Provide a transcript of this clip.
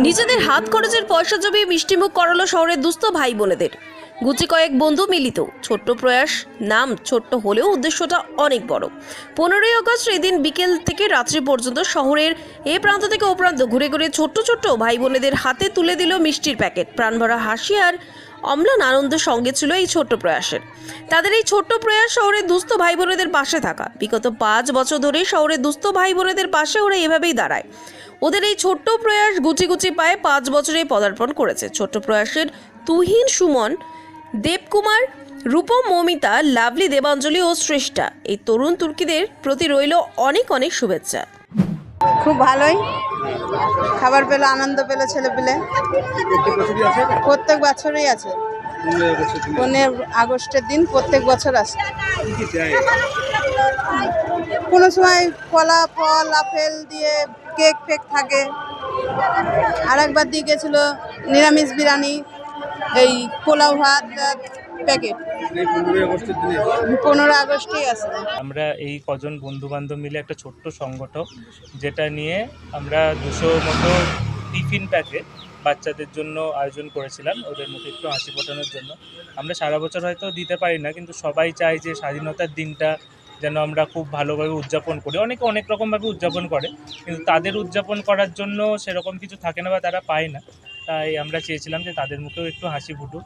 নিজেদের হাত খরচের পয়সা জমিয়ে মিষ্টিমুখ করালো শহরের দুস্থ ভাই বোনেদের। গুচি কয়েক বন্ধু মিলিত। ছোট্ট প্রয়াস, নাম ছোট্ট হলেও উদ্দেশ্যটা অনেক বড়। পনেরোই আগস্ট এদিন বিকেল থেকে রাত্রি পর্যন্ত শহরের এ প্রান্ত থেকে ও প্রান্ত ঘুরে ঘুরে ছোট্ট ছোট্ট ভাই বোনেদের হাতে তুলে দিল মিষ্টির প্যাকেট। প্রাণভরা হাসি আর অম্লান আনন্দের সঙ্গে ছিল এই ছোট্ট প্রয়াসের। তাদের এই ছোট্ট প্রয়াস শহরের দুস্থ ভাই বোনেদের পাশে থাকা। বিগত পাঁচ বছর ধরে শহরের দুস্থ ভাই বোনেদের পাশে ওরা এভাবেই দাঁড়ায়। ওদের এই ছোট্ট প্রয়াস গুচি গুচি পায়ে পাঁচ বছরে পদার্পণ করেছে। ছোট্ট প্রয়াসের তুহিন সুমন, দেবকুমার, রূপম, মমিতা, লাভলি, দেবাঞ্জলি ও শ্রেষ্ঠা এই তরুণ তুর্কিদের প্রতি রইল অনেক অনেক শুভেচ্ছা। খুব ভালোই। খাবার পেল, আনন্দ পেল ছেলে পেলে প্রত্যেক বছরই আছে। পনেরো আগস্টের দিন প্রত্যেক বছর আসে। কোনো সময় কলা, ফল, আপেল দিয়ে কেক ফেক থাকে। আর একবার দিয়ে গেছিল নিরামিষ বিরিয়ানি, এই পোলাও ভাত প্যাকেট। পনেরো আগস্টেই আছে আমরা এই কজন বন্ধু বান্ধব মিলে একটা ছোট্ট সংগঠক, যেটা নিয়ে আমরা দুশো মতো টিফিন প্যাকেট বাচ্চাদের জন্য আয়োজন করেছিলাম, ওদের মুখে একটু হাসি ফোটানোর জন্য। আমরা সারা বছর হয়তো দিতে পারি না, কিন্তু সবাই চায় যে স্বাধীনতার দিনটা যেন আমরা খুব ভালোভাবে উদযাপন করি। অনেকে অনেক রকমভাবে উদযাপন করে, কিন্তু তাদের উদযাপন করার জন্য সেরকম কিছু থাকে না বা তারা পায় না। তাই আমরা চেয়েছিলাম যে তাদের মুখেও একটু হাসি ফুটুক।